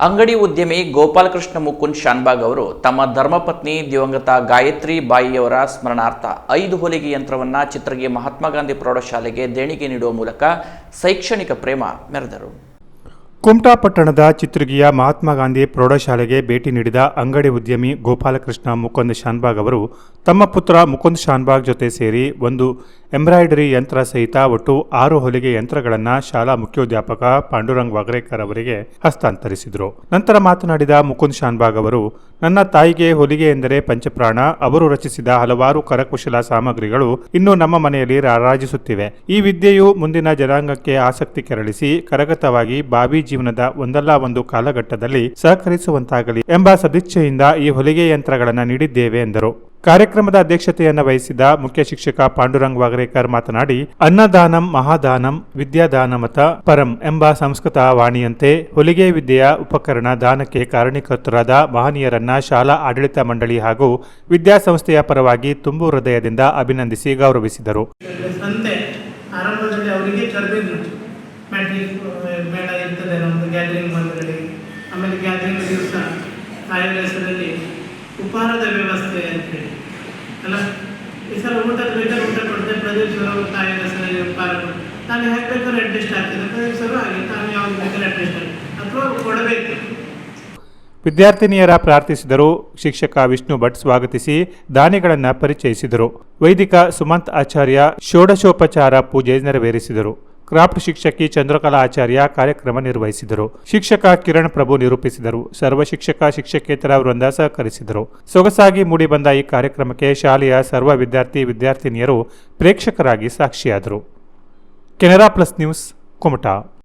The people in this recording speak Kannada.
ಅಂಗಡಿ ಉದ್ಯಮಿ ಗೋಪಾಲಕೃಷ್ಣ ಮುಕುಂದ್ ಶಾನ್ಬಾಗ್ ಅವರು ತಮ್ಮ ಧರ್ಮಪತ್ನಿ ದಿವಂಗತ ಗಾಯತ್ರಿ ಬಾಯಿಯವರ ಸ್ಮರಣಾರ್ಥ ಐದು ಹೊಲಿಗೆ ಯಂತ್ರವನ್ನು ಚಿತ್ರಗೆ ಮಹಾತ್ಮ ಗಾಂಧಿ ಪ್ರೌಢಶಾಲೆಗೆ ದೇಣಿಗೆ ನೀಡುವ ಮೂಲಕ ಶೈಕ್ಷಣಿಕ ಪ್ರೇಮ ಮೆರೆದರು. ಕುಮಟಾ ಪಟ್ಟಣದ ಚಿತ್ರಗಿಯ ಮಹಾತ್ಮ ಗಾಂಧಿ ಪ್ರೌಢಶಾಲೆಗೆ ಭೇಟಿ ನೀಡಿದ ಅಂಗಡಿ ಉದ್ಯಮಿ ಗೋಪಾಲಕೃಷ್ಣ ಮುಕುಂದ್ ಶಾನ್ಬಾಗ್ ಅವರು ತಮ್ಮ ಪುತ್ರ ಮುಕುಂದ್ ಶಾನ್ಬಾಗ್ ಜೊತೆ ಸೇರಿ ಒಂದು ಎಂಬ್ರಾಯ್ಡರಿ ಯಂತ್ರ ಸಹಿತ ಒಟ್ಟು ಆರು ಹೊಲಿಗೆ ಯಂತ್ರಗಳನ್ನು ಶಾಲಾ ಮುಖ್ಯೋಧ್ಯಾಪಕ ಪಾಂಡುರಂಗ್ ವಾಗ್ರೇಕರ್ ಅವರಿಗೆ ಹಸ್ತಾಂತರಿಸಿದರು. ನಂತರ ಮಾತನಾಡಿದ ಮುಕುಂದ್ ಶಾನ್ಬಾಗ್ ಅವರು ನನ್ನ ತಾಯಿಗೆ ಹೊಲಿಗೆ ಎಂದರೆ ಪಂಚಪ್ರಾಣ, ಅವರು ರಚಿಸಿದ ಹಲವಾರು ಕರಕುಶಲ ಸಾಮಗ್ರಿಗಳು ಇನ್ನು ನಮ್ಮ ಮನೆಯಲ್ಲಿ ರಾರಾಜಿಸುತ್ತಿವೆ ಈ ವಿದ್ಯೆಯು ಮುಂದಿನ ಜನಾಂಗಕ್ಕೆ ಆಸಕ್ತಿ ಕೆರಳಿಸಿ ಕರಗತವಾಗಿ ಬಾವಿ ಜೀವನದ ಒಂದಲ್ಲ ಒಂದು ಕಾಲಘಟ್ಟದಲ್ಲಿ ಸಹಕರಿಸುವಂತಾಗಲಿ ಎಂಬ ಸದಿಚ್ಛೆಯಿಂದ ಈ ಹೊಲಿಗೆ ಯಂತ್ರಗಳನ್ನು ನೀಡಿದ್ದೇವೆ ಎಂದರು. ಕಾರ್ಯಕ್ರಮದ ಅಧ್ಯಕ್ಷತೆಯನ್ನು ವಹಿಸಿದ ಮುಖ್ಯ ಶಿಕ್ಷಕ ಪಾಂಡುರಂಗ್ ವಾಗರೇಕರ್ ಮಾತನಾಡಿ, ಅನ್ನದಾನಂ, ಮಹಾದಾನಂ, ವಿದ್ಯಾದಾನಮತ, ಪರಂ ಎಂಬ ಸಂಸ್ಕೃತ ವಾಣಿಯಂತೆ ಹೊಲಿಗೆ ವಿದ್ಯೆಯ ಉಪಕರಣ ದಾನಕ್ಕೆ ಕಾರಣೀಕರ್ತರಾದ ಮಹನೀಯರನ್ನ ಶಾಲಾ ಆಡಳಿತ ಮಂಡಳಿ ಹಾಗೂ ವಿದ್ಯಾಸಂಸ್ಥೆಯ ಪರವಾಗಿ ತುಂಬು ಹೃದಯದಿಂದ ಅಭಿನಂದಿಸಿ ಗೌರವಿಸಿದರು. ಆಮೇಲೆ ಉಪಹಾರದ ವ್ಯವಸ್ಥೆ ಅಂತೇಳಿ. ಅಲ್ಲ, ಈ ಸಲ ಊಟ ಬೇಕಾದ್ರೆ ಊಟ ಕೊಡ್ತೇನೆ ಪ್ರದೀಪ್ ಸರ್ ಅವರು ಹೆಸರಲ್ಲಿ ಉಪಹಾರ ನಾನು ಹೇಗೆ ಬೇಕಾದ್ರೆ ಅಡ್ಜಸ್ಟ್ ಆಗ್ತದೆ. ಪ್ರದೀಪ್ ಸರ್ ಹಾಗೆ, ತಾನು ಯಾವ್ದು ಬೇಕಾದ್ರೆ ಅಡ್ಜಸ್ಟ್ ಆಗ್ತದೆ. ಅಥವಾ ಕೊಡಬೇಕು. ವಿದ್ಯಾರ್ಥಿನಿಯರ ಪ್ರಾರ್ಥಿಸಿದರು. ಶಿಕ್ಷಕ ವಿಷ್ಣು ಭಟ್ ಸ್ವಾಗತಿಸಿ ದಾನಿಗಳನ್ನು ಪರಿಚಯಿಸಿದರು. ವೈದಿಕ ಸುಮಂತ್ ಆಚಾರ್ಯ ಷೋಡಶೋಪಚಾರ ಪೂಜೆ ನೆರವೇರಿಸಿದರು. ಕ್ರಾಫ್ಟ್ ಶಿಕ್ಷಕಿ ಚಂದ್ರಕಲಾ ಆಚಾರ್ಯ ಕಾರ್ಯಕ್ರಮ ನಿರ್ವಹಿಸಿದರು. ಶಿಕ್ಷಕ ಕಿರಣ್ ಪ್ರಭು ನಿರೂಪಿಸಿದರು. ಸರ್ವ ಶಿಕ್ಷಕ, ಶಿಕ್ಷಕೇತರ ವೃಂದ ಸಹಕರಿಸಿದರು. ಸೊಗಸಾಗಿ ಮೂಡಿಬಂದ ಈ ಕಾರ್ಯಕ್ರಮಕ್ಕೆ ಶಾಲೆಯ ಸರ್ವ ವಿದ್ಯಾರ್ಥಿ, ವಿದ್ಯಾರ್ಥಿನಿಯರು ಪ್ರೇಕ್ಷಕರಾಗಿ ಸಾಕ್ಷಿಯಾದರು. Canara Plus News, Kumta.